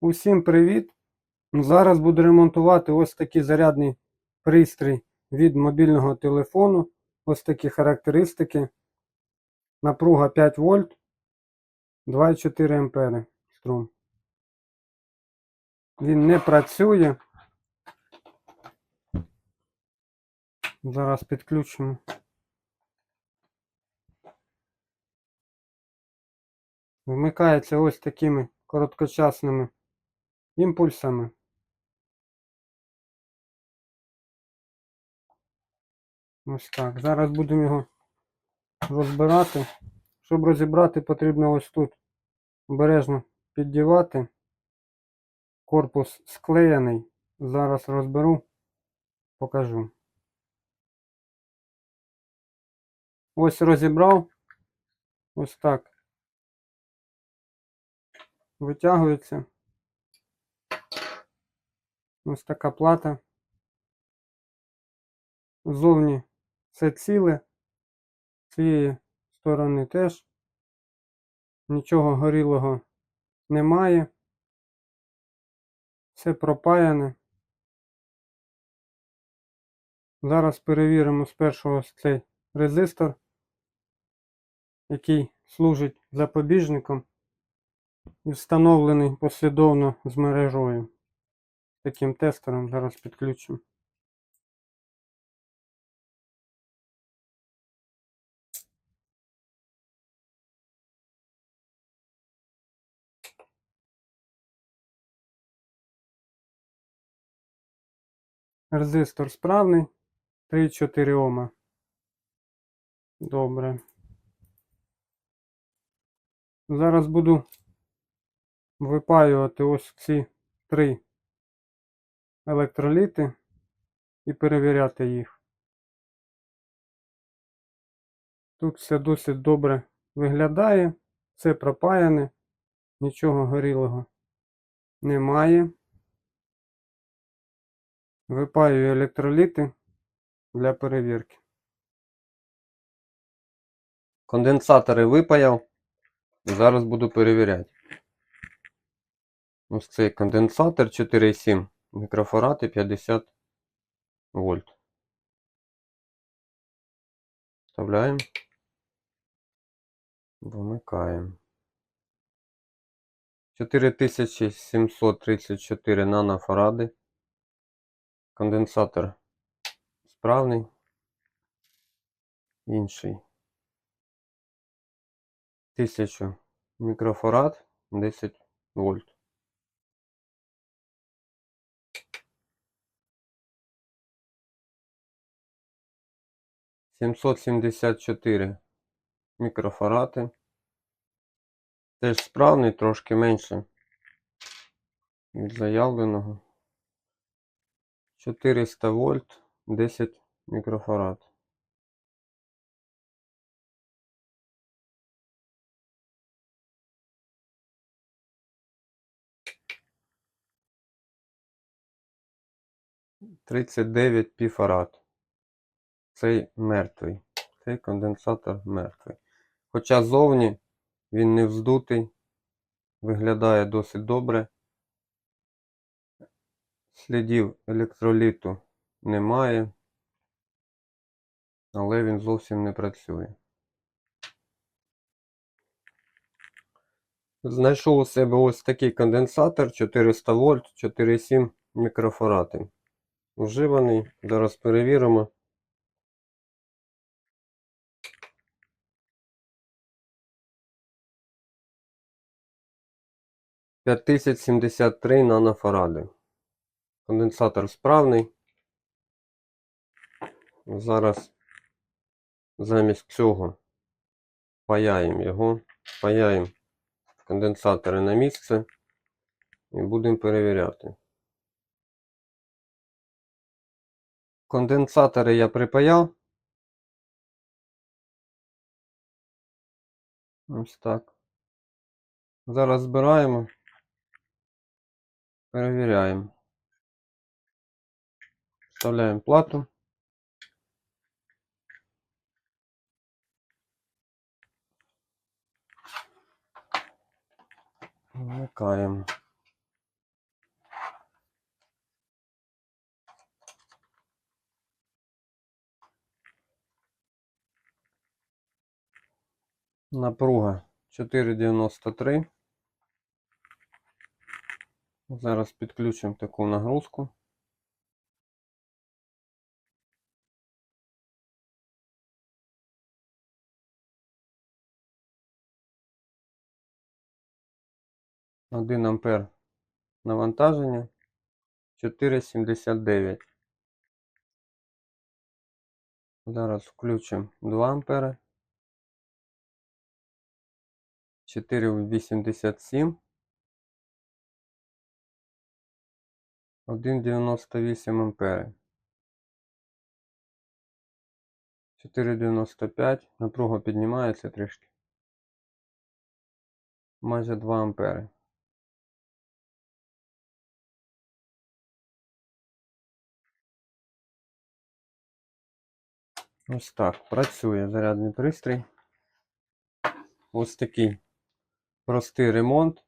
Усім привіт! Зараз буду ремонтувати ось такий зарядний пристрій від мобільного телефону. Ось такі характеристики. Напруга 5 вольт, 2,4 ампери струм. Він не працює. Зараз підключимо. Вмикається ось такими короткочасними імпульсами. Ось так. Зараз будемо його розбирати. Щоб розібрати, потрібно ось тут обережно піддівати. Корпус склеєний. Зараз розберу, покажу. Ось розібрав. Ось так. Витягується. Ось така плата. Ззовні все ціле. З цієї сторони теж. Нічого горілого немає. Все пропаяне. Зараз перевіримо спершу цей резистор, який служить запобіжником і встановлений послідовно з мережою. Таким тестером зараз підключимо. Резистор справний 3,4 Ома. Добре. Зараз буду випаювати ось ці три електроліти і перевіряти їх. Тут все досить добре виглядає, все пропаяне, нічого горілого немає. Випаюю електроліти для перевірки. Конденсатори випаяв. Зараз буду перевіряти. Ось цей конденсатор 4,7 мікрофарад 50 вольт. Вставляємо. Вимикаємо. 4734 нанофаради. Конденсатор справний. Інший. 1000 мікрофарад 10 вольт. Сімсот сімдесят чотири мікрофарати. Теж справний, трошки менше від заявленого. 400 вольт 10 мікрофарад. Тридцять дев'ять піфарад. Цей мертвий. Цей конденсатор мертвий. Хоча зовні він не вздутий, виглядає досить добре. Слідів електроліту немає, але він зовсім не працює. Знайшов у себе ось такий конденсатор 400 вольт 4,7 мікрофаради. Вживаний. Зараз перевіримо. П'ять тисяч сімдесят три нанофаради. Конденсатор справний. Зараз замість цього паяємо його, паяємо конденсатори на місце і будемо перевіряти. Конденсатори я припаяв. Ось так. Зараз збираємо, Проверяем, вставляем плату. Вмикаємо. Напруга 4,93. Зараз підключимо таку нагрузку. Один ампер навантаження 4,79. Зараз включимо 2 ампери. 4,87. 1,98 ампери. 4,95. Напруга піднімається трішки. Майже 2 ампери. Ось так працює зарядний пристрій. Ось такий простий ремонт.